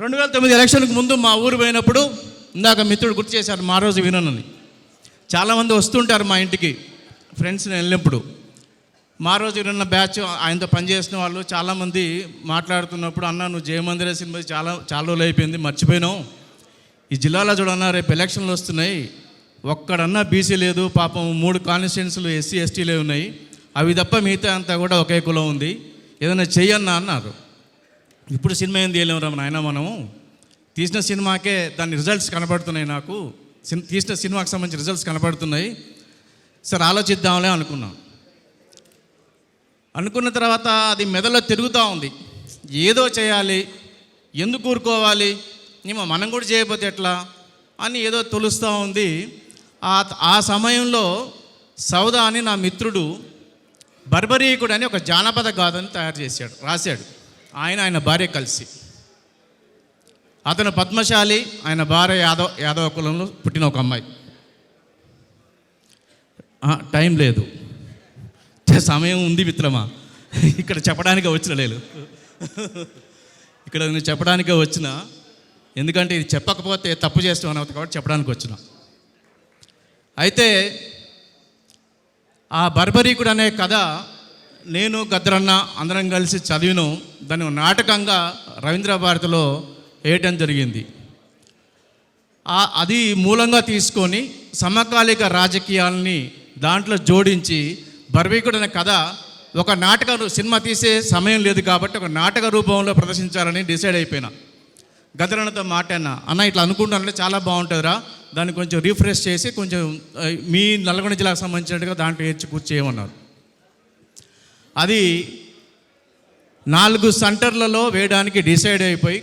రెండు వేల తొమ్మిది ఎలక్షన్కి ముందు మా ఊరు పోయినప్పుడు ఇందాక మిత్రుడు గుర్తు చేశారు మా రోజు విననని. చాలామంది వస్తుంటారు మా ఇంటికి ఫ్రెండ్స్ వెళ్ళినప్పుడు. మా రోజు వినన్న బ్యాచ్ ఆయనతో పనిచేసిన వాళ్ళు చాలామంది మాట్లాడుతున్నప్పుడు అన్న నువ్వు జయమందిర సినిమా చాలా చాలా రోజులు అయిపోయింది మర్చిపోయినావు. ఈ జిల్లాలో చూడన్నా రేపు ఎలక్షన్లు వస్తున్నాయి. ఒక్కడన్నా బీసీ లేదు పాపం మూడు కాన్స్టిట్యున్సీలు ఎస్సీ ఎస్టీలే ఉన్నాయి. అవి తప్ప మిగతా అంతా కూడా ఒకే కులం ఉంది. ఏదైనా చెయ్యన్నా అన్నారు. ఇప్పుడు సినిమా ఏం తీయలేము రా నాయన మనము తీసిన సినిమాకే దాని రిజల్ట్స్ కనబడుతున్నాయి నాకు. సిన్- తీసిన సినిమాకి సంబంధించిన రిజల్ట్స్ కనబడుతున్నాయి. సరే ఆలోచిద్దాంలే అనుకున్నాం. అనుకున్న తర్వాత అది మెదడులో తిరుగుతూ ఉంది. ఏదో చేయాలి ఎందుకు ఊరుకోవాలి ఏమో మనం కూడా చేయకపోతే ఎట్లా అని ఏదో తొలుస్తూ ఉంది. ఆ ఆ సమయంలో సౌదా అని నా మిత్రుడు బర్బరీకుడు అని ఒక జానపద గాథని తయారు చేశాడు రాశాడు. ఆయన ఆయన భార్య కలిసి. అతను పద్మశాలి ఆయన భార్య యాదవ యాదవ కులంలో పుట్టిన ఒక అమ్మాయి. టైం లేదు. సమయం ఉంది మిత్రమా? ఇక్కడ చెప్పడానికే వచ్చిన లేదు ఇక్కడ నేను చెప్పడానికే వచ్చిన. ఎందుకంటే ఇది చెప్పకపోతే తప్పు చేస్తాం అనవద్దు కాబట్టి చెప్పడానికి వచ్చిన. అయితే ఆ బర్బరీకుడు అనే కథ నేను గద్రన్న అందరం కలిసి చదివిను. దాని నాటకంగా రవీంద్ర భారతిలో వేయటం జరిగింది. అది మూలంగా తీసుకొని సమకాలిక రాజకీయాలని దాంట్లో జోడించి బర్వీకుడు అనే కథ ఒక నాటక సినిమా తీసే సమయం లేదు కాబట్టి ఒక నాటక రూపంలో ప్రదర్శించాలని డిసైడ్ అయిపోయినా. గదరణతో మాట్లాడినా అన్న ఇట్లా అనుకుంటానంటే చాలా బాగుంటుందిరా దాన్ని కొంచెం రీఫ్రెష్ చేసి కొంచెం మీ నల్గొండ జిల్లాకు సంబంధించినట్టుగా దాంట్లో ఏర్చి కూర్చేయమన్నారు అది నాలుగు సెంటర్లలో వేయడానికి డిసైడ్ అయిపోయి